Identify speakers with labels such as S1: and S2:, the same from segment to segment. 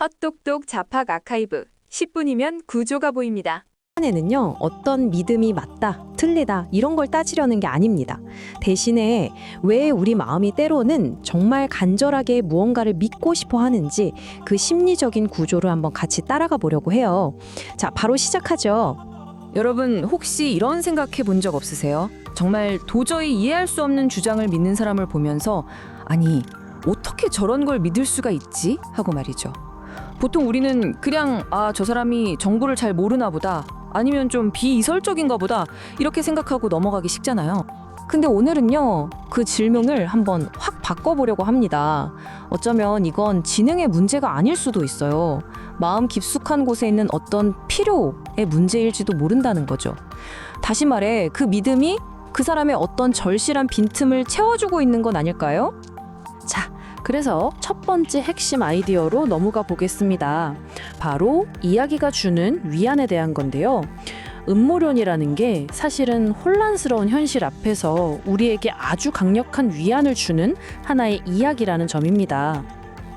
S1: 헛똑똑 자팍 아카이브 10분이면 구조가 보입니다.
S2: 에는요 어떤 믿음이 맞다 틀리다 이런 걸 따지려는 게 아닙니다 대신에 왜 우리 마음이 때로는 정말 간절하게 무언가를 믿고 싶어 하는지 그 심리적인 구조를 한번 같이 따라가 보려고 해요 자 바로 시작하죠
S3: 여러분 혹시 이런 생각해 본 적 없으세요? 정말 도저히 이해할 수 없는 주장을 믿는 사람을 보면서 아니 어떻게 저런 걸 믿을 수가 있지? 하고 말이죠. 보통 우리는 그냥 아 저 사람이 정보를 잘 모르나 보다 아니면 좀 비이설적인가 보다 이렇게 생각하고 넘어가기 쉽잖아요.
S2: 근데 오늘은요 그 질문을 한번 확 바꿔보려고 합니다 어쩌면 이건 지능의 문제가 아닐 수도 있어요 마음 깊숙한 곳에 있는 어떤 필요의 문제일지도 모른다는 거죠 다시 말해 그 믿음이 그 사람의 어떤 절실한 빈틈을 채워주고 있는 건 아닐까요? 자, 그래서 첫 번째 핵심 아이디어로 넘어가 보겠습니다. 바로 이야기가 주는 위안에 대한 건데요. 음모론이라는 게 사실은 혼란스러운 현실 앞에서 우리에게 아주 강력한 위안을 주는 하나의 이야기라는 점입니다.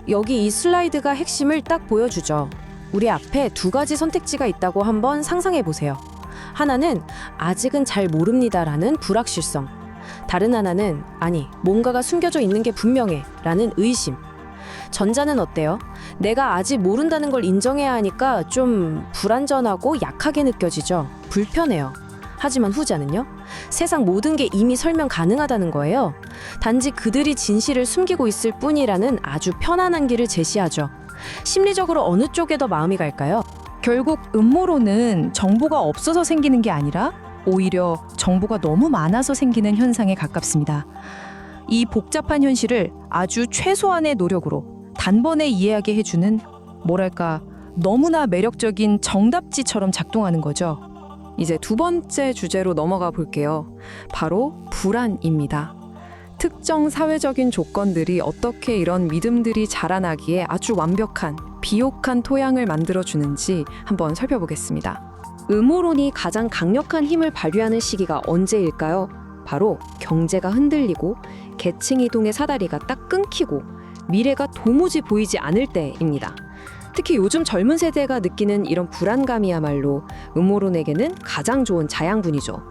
S2: 여기 이 슬라이드가 핵심을 딱 보여주죠. 우리 앞에 두 가지 선택지가 있다고 한번 상상해 보세요. 하나는 아직은 잘 모릅니다라는 불확실성. 다른 하나는 아니, 뭔가가 숨겨져 있는 게 분명해 라는 의심. 전자는 어때요? 내가 아직 모른다는 걸 인정해야 하니까 좀 불안전하고 약하게 느껴지죠. 불편해요. 하지만 후자는요? 세상 모든 게 이미 설명 가능하다는 거예요. 단지 그들이 진실을 숨기고 있을 뿐이라는 아주 편안한 길을 제시하죠. 심리적으로 어느 쪽에 더 마음이 갈까요?
S4: 결국 음모론은 정보가 없어서 생기는 게 아니라 오히려 정보가 너무 많아서 생기는 현상에 가깝습니다. 이 복잡한 현실을 아주 최소한의 노력으로 단번에 이해하게 해주는 뭐랄까 너무나 매력적인 정답지처럼 작동하는 거죠.
S3: 이제 두 번째 주제로 넘어가 볼게요. 바로 불안입니다. 특정 사회적인 조건들이 어떻게 이런 믿음들이 자라나기에 아주 완벽한 비옥한 토양을 만들어 주는지 한번 살펴보겠습니다.
S2: 음모론이 가장 강력한 힘을 발휘하는 시기가 언제일까요? 바로 경제가 흔들리고 계층 이동의 사다리가 딱 끊기고 미래가 도무지 보이지 않을 때입니다. 특히 요즘 젊은 세대가 느끼는 이런 불안감이야말로 음모론에게는 가장 좋은 자양분이죠.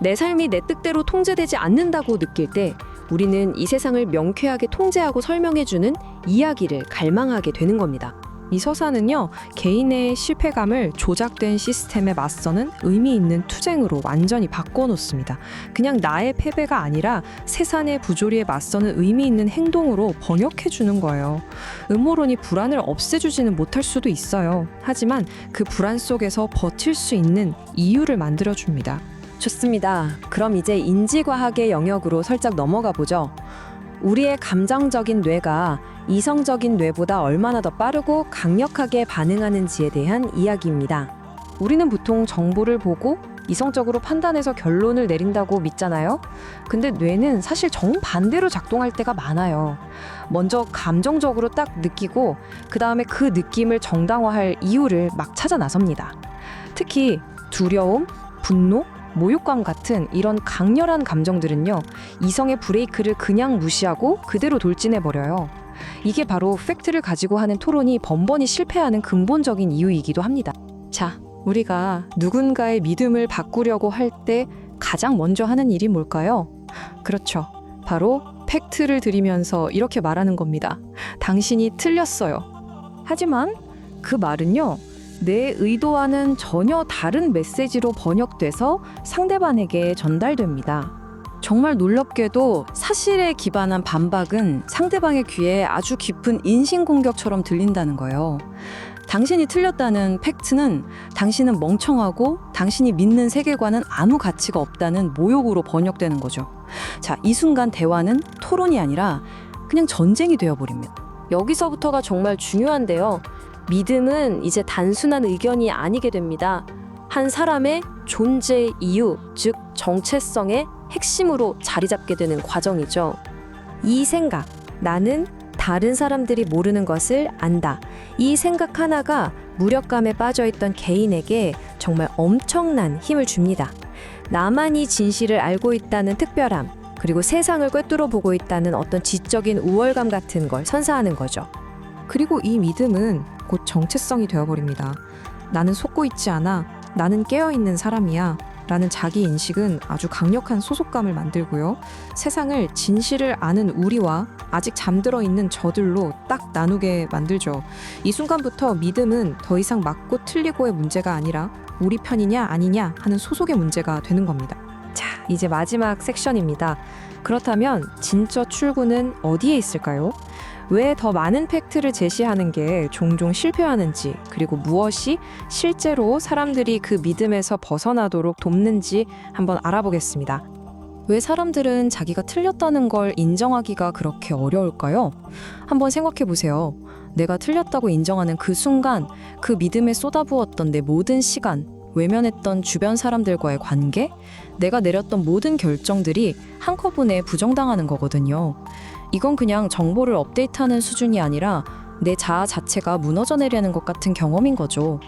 S2: 내 삶이 내 뜻대로 통제되지 않는다고 느낄 때 우리는 이 세상을 명쾌하게 통제하고 설명해주는 이야기를 갈망하게 되는 겁니다.
S4: 이 서사는요 개인의 실패감을 조작된 시스템에 맞서는 의미 있는 투쟁으로 완전히 바꿔놓습니다. 그냥 나의 패배가 아니라 세상의 부조리에 맞서는 의미 있는 행동으로 번역해 주는 거예요. 음모론이 불안을 없애주지는 못할 수도 있어요. 하지만 그 불안 속에서 버틸 수 있는 이유를 만들어 줍니다.
S2: 좋습니다. 그럼 이제 인지과학의 영역으로 살짝 넘어가 보죠. 우리의 감정적인 뇌가 이성적인 뇌보다 얼마나 더 빠르고 강력하게 반응하는지에 대한 이야기입니다. 우리는 보통 정보를 보고 이성적으로 판단해서 결론을 내린다고 믿잖아요. 근데 뇌는 사실 정반대로 작동할 때가 많아요. 먼저 감정적으로 딱 느끼고 그 다음에 그 느낌을 정당화할 이유를 막 찾아 나섭니다. 특히 두려움, 분노, 모욕감 같은 이런 강렬한 감정들은요, 이성의 브레이크를 그냥 무시하고 그대로 돌진해 버려요. 이게 바로 팩트를 가지고 하는 토론이 번번이 실패하는 근본적인 이유이기도 합니다. 자, 우리가 누군가의 믿음을 바꾸려고 할 때 가장 먼저 하는 일이 뭘까요? 그렇죠. 바로 팩트를 드리면서 이렇게 말하는 겁니다. 당신이 틀렸어요. 하지만 그 말은요, 내 의도와는 전혀 다른 메시지로 번역돼서 상대방에게 전달됩니다. 정말 놀랍게도 사실에 기반한 반박은 상대방의 귀에 아주 깊은 인신공격처럼 들린다는 거예요. 당신이 틀렸다는 팩트는 당신은 멍청하고 당신이 믿는 세계관은 아무 가치가 없다는 모욕으로 번역되는 거죠. 자, 이 순간 대화는 토론이 아니라 그냥 전쟁이 되어버립니다. 여기서부터가 정말 중요한데요. 믿음은 이제 단순한 의견이 아니게 됩니다. 한 사람의 존재 이유, 즉 정체성의 핵심으로 자리 잡게 되는 과정이죠. 이 생각, 나는 다른 사람들이 모르는 것을 안다. 이 생각 하나가 무력감에 빠져 있던 개인에게 정말 엄청난 힘을 줍니다. 나만이 진실을 알고 있다는 특별함, 그리고 세상을 꿰뚫어 보고 있다는 어떤 지적인 우월감 같은 걸 선사하는 거죠. 그리고 이 믿음은
S4: 곧 정체성이 되어버립니다. 나는 속고 있지 않아. 나는 깨어있는 사람이야. 라는 자기 인식은 아주 강력한 소속감을 만들고요. 세상을 진실을 아는 우리와 아직 잠들어 있는 저들로 딱 나누게 만들죠. 이 순간부터 믿음은 더 이상 맞고 틀리고의 문제가 아니라 우리 편이냐 아니냐 하는 소속의 문제가 되는 겁니다.
S2: 자, 이제 마지막 섹션입니다. 그렇다면 진짜 출구는 어디에 있을까요? 왜 더 많은 팩트를 제시하는 게 종종 실패하는지, 그리고 무엇이 실제로 사람들이 그 믿음에서 벗어나도록 돕는지 한번 알아보겠습니다. 왜 사람들은 자기가 틀렸다는 걸 인정하기가 그렇게 어려울까요? 한번 생각해 보세요. 내가 틀렸다고 인정하는 그 순간, 그 믿음에 쏟아부었던 내 모든 시간, 외면했던 주변 사람들과의 관계, 내가 내렸던 모든 결정들이 한꺼번에 부정당하는 거거든요. 이건 그냥 정보를 업데이트하는 수준이 아니라 내 자아 자체가 무너져 내리는 것 같은 경험인 거죠.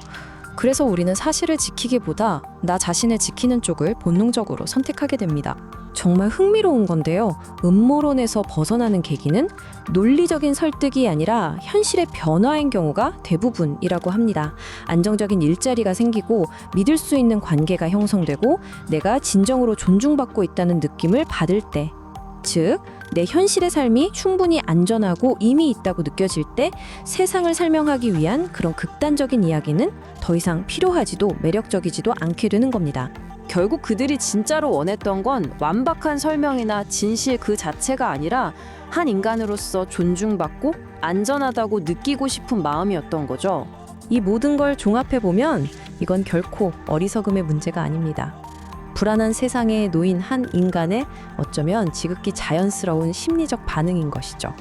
S2: 그래서 우리는 사실을 지키기보다 나 자신을 지키는 쪽을 본능적으로 선택하게 됩니다. 정말 흥미로운 건데요. 음모론에서 벗어나는 계기는 논리적인 설득이 아니라 현실의 변화인 경우가 대부분이라고 합니다. 안정적인 일자리가 생기고 믿을 수 있는 관계가 형성되고 내가 진정으로 존중받고 있다는 느낌을 받을 때. 즉, 내 현실의 삶이 충분히 안전하고 의미 있다고 느껴질 때 세상을 설명하기 위한 그런 극단적인 이야기는 더 이상 필요하지도 매력적이지도 않게 되는 겁니다.
S3: 결국 그들이 진짜로 원했던 건 완박한 설명이나 진실 그 자체가 아니라 한 인간으로서 존중받고 안전하다고 느끼고 싶은 마음이었던 거죠.
S2: 이 모든 걸 종합해 보면 이건 결코 어리석음의 문제가 아닙니다. 불안한 세상에 놓인 한 인간의 어쩌면 지극히 자연스러운 심리적 반응인 것이죠.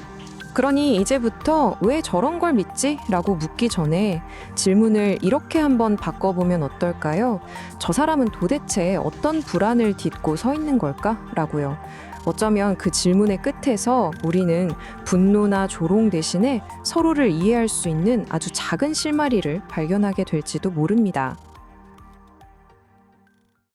S4: 그러니 이제부터 왜 저런 걸 믿지? 라고 묻기 전에 질문을 이렇게 한번 바꿔보면 어떨까요? 저 사람은 도대체 어떤 불안을 딛고 서 있는 걸까? 라고요. 어쩌면 그 질문의 끝에서 우리는 분노나 조롱 대신에 서로를 이해할 수 있는 아주 작은 실마리를 발견하게 될지도 모릅니다.